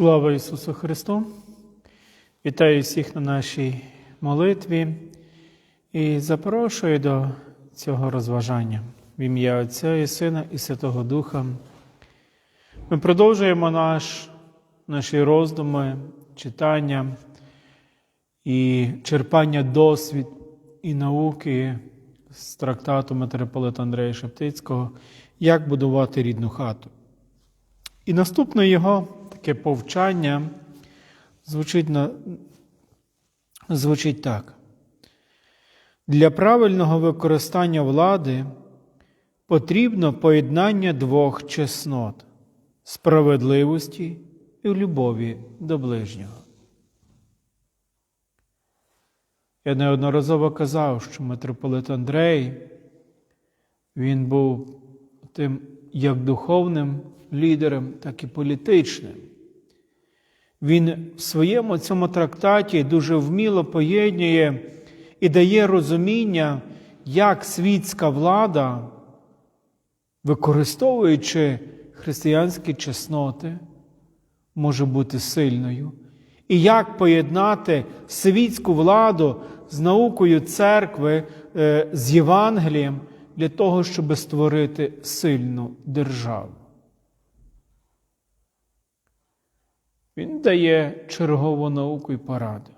Слава Ісусу Христу! Вітаю всіх на нашій молитві і запрошую до цього розважання в ім'я Отця і Сина і Святого Духа. Ми продовжуємо наш, наші роздуми, читання і черпання досвід і науки з трактату митрополита Андрея Шептицького Як будувати рідну хату. І наступне його таке повчання звучить, на, звучить так. Для правильного використання влади потрібно поєднання двох чеснот справедливості і любові до ближнього. Я неодноразово казав, що митрополит Андрей він був тим як духовним лідером, так і політичним. Він в своєму цьому трактаті дуже вміло поєднує і дає розуміння, як світська влада, використовуючи християнські чесноти, може бути сильною, і як поєднати світську владу з наукою церкви, е, з Євангелієм для того, щоб створити сильну державу. Він дає чергову науку і пораду.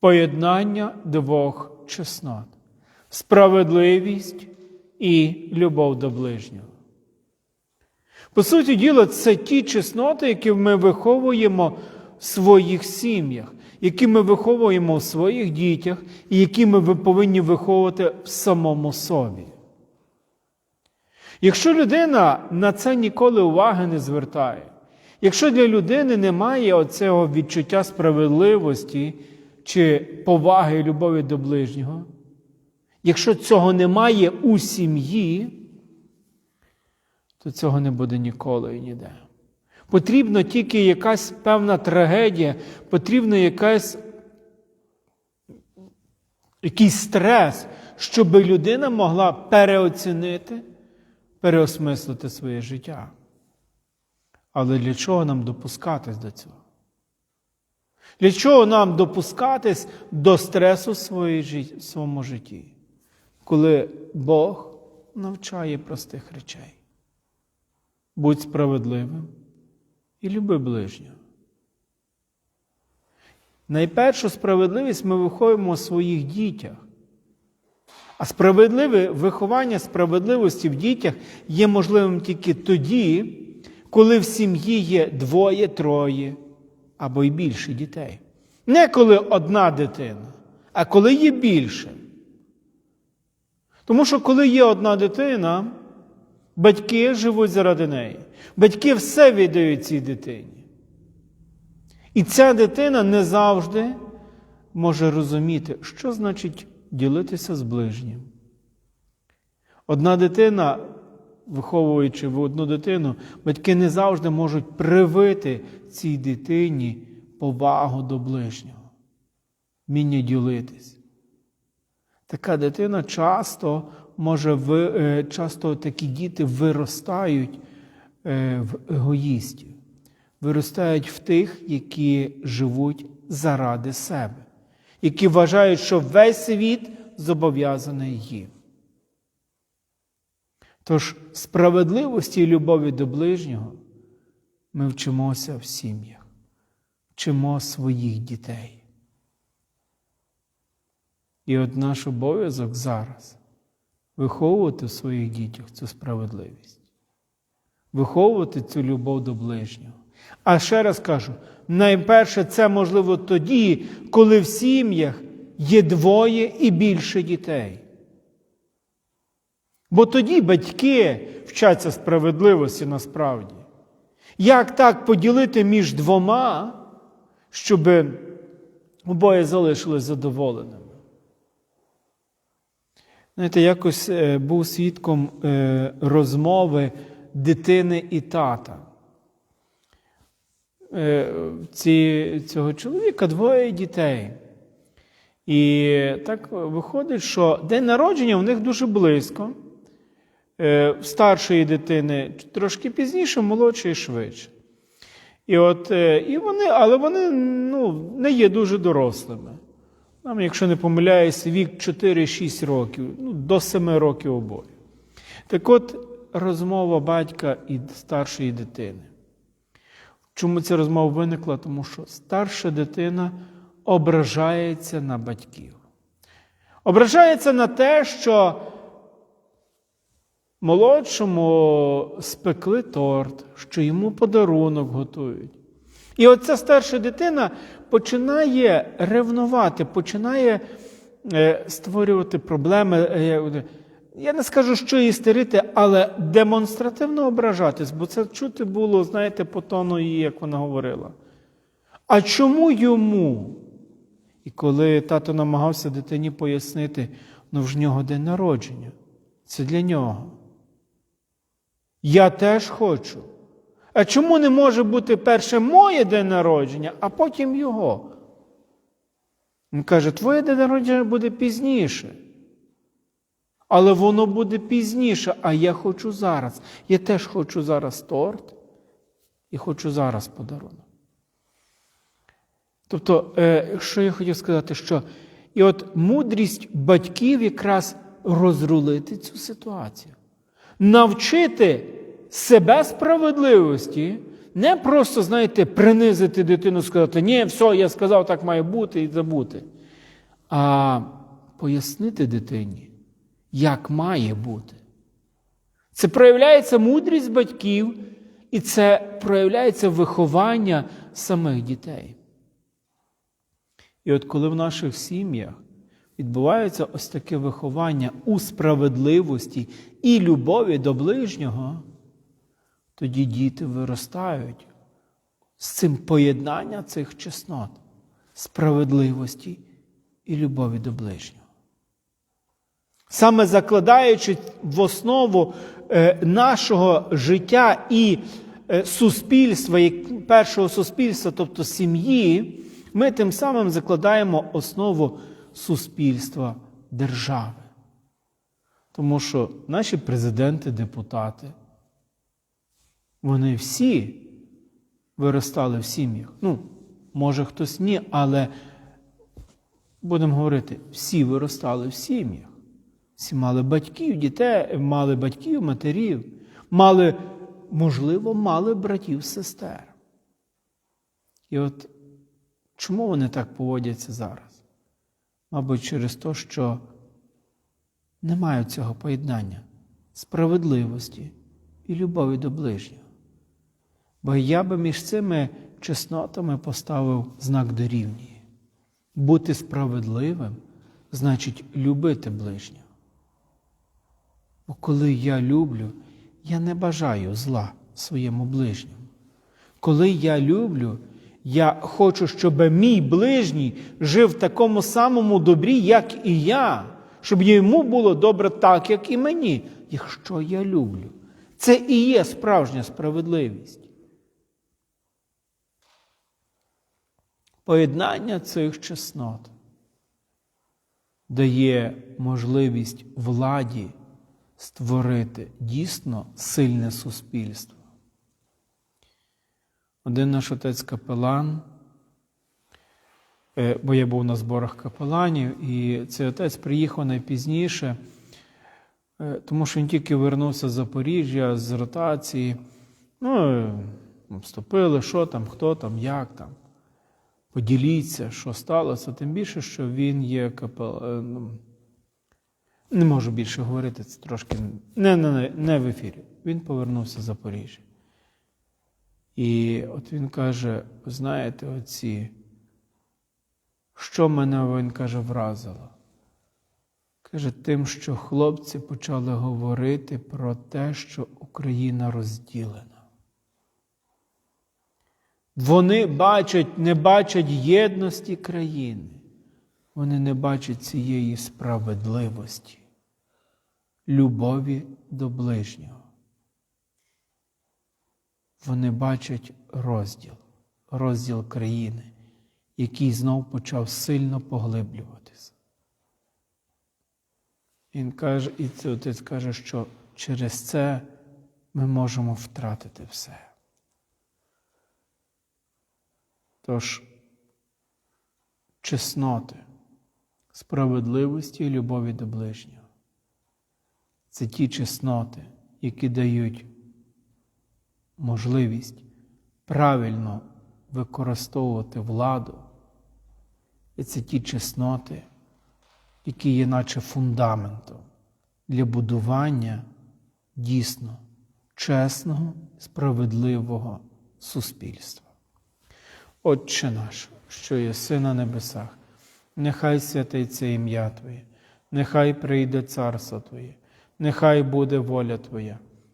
Поєднання двох чеснот справедливість і любов до ближнього. По суті діла, це ті чесноти, які ми виховуємо в своїх сім'ях, які ми виховуємо в своїх дітях, і які ми повинні виховувати в самому собі. Якщо людина на це ніколи уваги не звертає, якщо для людини немає оцього відчуття справедливості чи поваги і любові до ближнього, якщо цього немає у сім'ї, то цього не буде ніколи і ніде. Потрібна тільки якась певна трагедія, потрібно якась, якийсь стрес, щоб людина могла переоцінити, переосмислити своє життя. Але для чого нам допускатись до цього? Для чого нам допускатись до стресу в своєму житті, коли Бог навчає простих речей? Будь справедливим і люби ближнього. Найпершу справедливість ми виховуємо у своїх дітях. А справедливе виховання справедливості в дітях є можливим тільки тоді, коли в сім'ї є двоє, троє або й більше дітей. Не коли одна дитина, а коли є більше. Тому що коли є одна дитина, батьки живуть заради неї. Батьки все віддають цій дитині. І ця дитина не завжди може розуміти, що значить ділитися з ближнім. Одна дитина, виховуючи в одну дитину, батьки не завжди можуть привити цій дитині повагу до ближнього, вміння ділитись. Така дитина часто може часто такі діти виростають в егоїстів, виростають в тих, які живуть заради себе, які вважають, що весь світ зобов'язаний їм. Тож справедливості і любові до ближнього ми вчимося в сім'ях, вчимо своїх дітей. І от наш обов'язок зараз виховувати в своїх дітях цю справедливість, виховувати цю любов до ближнього. А ще раз кажу: найперше це можливо тоді, коли в сім'ях є двоє і більше дітей. Бо тоді батьки вчаться справедливості насправді. Як так поділити між двома, щоб обоє залишились задоволеними? Знаєте, якось був свідком розмови дитини і тата. Ці, Цього чоловіка двоє дітей. І так виходить, що день народження у них дуже близько. В старшої дитини трошки пізніше, молодшої швидше. І от, е, і вони, але вони ну, не є дуже дорослими. Нам, якщо не помиляюсь, вік 4-6 років, ну, до 7 років обоє. Так от розмова батька і старшої дитини. Чому ця розмова виникла? Тому що старша дитина ображається на батьків. Ображається на те, що молодшому спекли торт, що йому подарунок готують. І оця старша дитина починає ревнувати, починає е, створювати проблеми. Е, я не скажу, що істерити, але демонстративно ображатись, бо це чути було, знаєте, по тону її, як вона говорила. А чому йому? І коли тато намагався дитині пояснити, ну в нього день народження, це для нього. Я теж хочу. А чому не може бути перше моє день народження, а потім його? Він каже, твоє день народження буде пізніше. Але воно буде пізніше, а я хочу зараз. Я теж хочу зараз торт і хочу зараз подарунок. Тобто, е, що я хотів сказати, що і от мудрість батьків якраз розрулити цю ситуацію, навчити себе справедливості, не просто, знаєте, принизити дитину, сказати, ні, все, я сказав, так має бути і забути, а пояснити дитині, як має бути. Це проявляється мудрість батьків, і це проявляється виховання самих дітей. І от коли в наших сім'ях відбувається ось таке виховання у справедливості і любові до ближнього, тоді діти виростають з цим поєднання цих чеснот, справедливості і любові до ближнього. Саме закладаючи в основу е, нашого життя і е, суспільства, першого суспільства, тобто сім'ї, ми тим самим закладаємо основу суспільства держави. Тому що наші президенти, депутати, вони всі виростали в сім'ях. Ну, може хтось ні, але будемо говорити, всі виростали в сім'ях. Всі мали батьків, дітей, мали батьків, матерів, мали, можливо, мали братів, сестер. І от чому вони так поводяться зараз? Мабуть, через те, що не мають цього поєднання справедливості і любові до ближнього. Бо я би між цими чеснотами поставив знак дорівнює. Бути справедливим значить любити ближнього. Бо коли я люблю, я не бажаю зла своєму ближньому. Коли я люблю, я хочу, щоб мій ближній жив в такому самому добрі, як і я, щоб йому було добре так, як і мені, якщо я люблю. Це і є справжня справедливість. Поєднання цих чеснот дає можливість владі створити дійсно сильне суспільство. Один наш отець капелан, е, бо я був на зборах капеланів, і цей отець приїхав найпізніше, е, тому що він тільки вернувся з Запоріжжя, з ротації. Ну, вступили, що там, хто там, як там. Поділіться, що сталося, тим більше, що він є капеланом. Не можу більше говорити, це трошки не, не, не в ефірі. Він повернувся з Запоріжжя. І от він каже: знаєте, оці, що мене він каже, вразило? Каже, тим, що хлопці почали говорити про те, що Україна розділена. Вони бачать, не бачать єдності країни, вони не бачать цієї справедливості, любові до ближнього. Вони бачать розділ, розділ країни, який знов почав сильно поглиблюватися. Він каже, і цей отець каже, що через це ми можемо втратити все. Тож чесноти, справедливості і любові до ближнього. Це ті чесноти, які дають можливість правильно використовувати владу. І це ті чесноти, які є наче фундаментом для будування дійсно чесного, справедливого суспільства. Отче наш, що єси на небесах, нехай святиться ім'я Твоє, нехай прийде царство Твоє, нехай буде воля Твоя,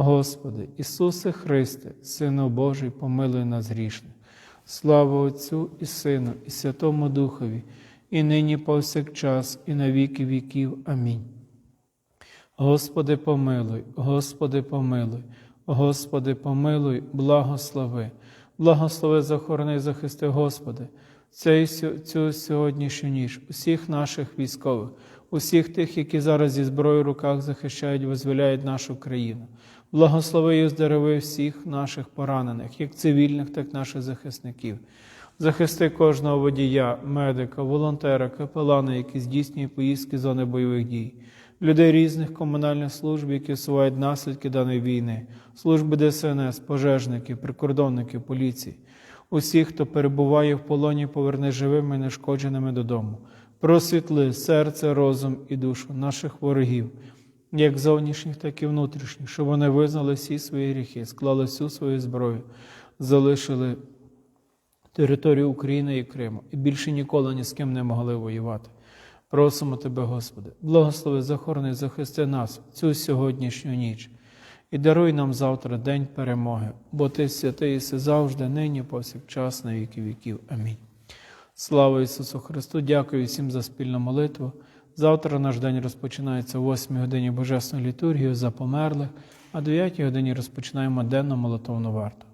Господи, Ісусе Христе, Сину Божий, помилуй нас грішних. Слава Отцю і Сину, і Святому Духові, і нині повсякчас, і на віки віків. Амінь. Господи, помилуй, Господи, помилуй, Господи, помилуй, благослови, благослови, захорони, захисти, Господи, цей, цю сьогоднішню ніч, усіх наших військових, усіх тих, які зараз зі зброєю в руках захищають, визволяють нашу країну. Благослови і оздорови всіх наших поранених, як цивільних, так і наших захисників. Захисти кожного водія, медика, волонтера, капелана, які здійснює поїздки з зони бойових дій, людей різних комунальних служб, які усувають наслідки даної війни, служби ДСНС, пожежників, прикордонників, поліції, усіх, хто перебуває в полоні, поверни живими і нешкодженими додому. Просвітли серце, розум і душу наших ворогів, як зовнішніх, так і внутрішніх, щоб вони визнали всі свої гріхи, склали всю свою зброю, залишили територію України і Криму і більше ніколи ні з ким не могли воювати. Просимо Тебе, Господи, благослови, захорони, захисти нас цю сьогоднішню ніч і даруй нам завтра день перемоги, бо Ти святий єси завжди, нині, повсякчас, на віки віків. Амінь. Слава Ісусу Христу! Дякую всім за спільну молитву. Завтра наш день розпочинається о 8 годині Божественної літургії за померлих, а о 9 годині розпочинаємо денну молитовну варту.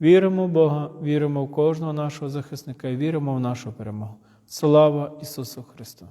Віримо в Бога, віримо в кожного нашого захисника і віримо в нашу перемогу. Слава Ісусу Христу!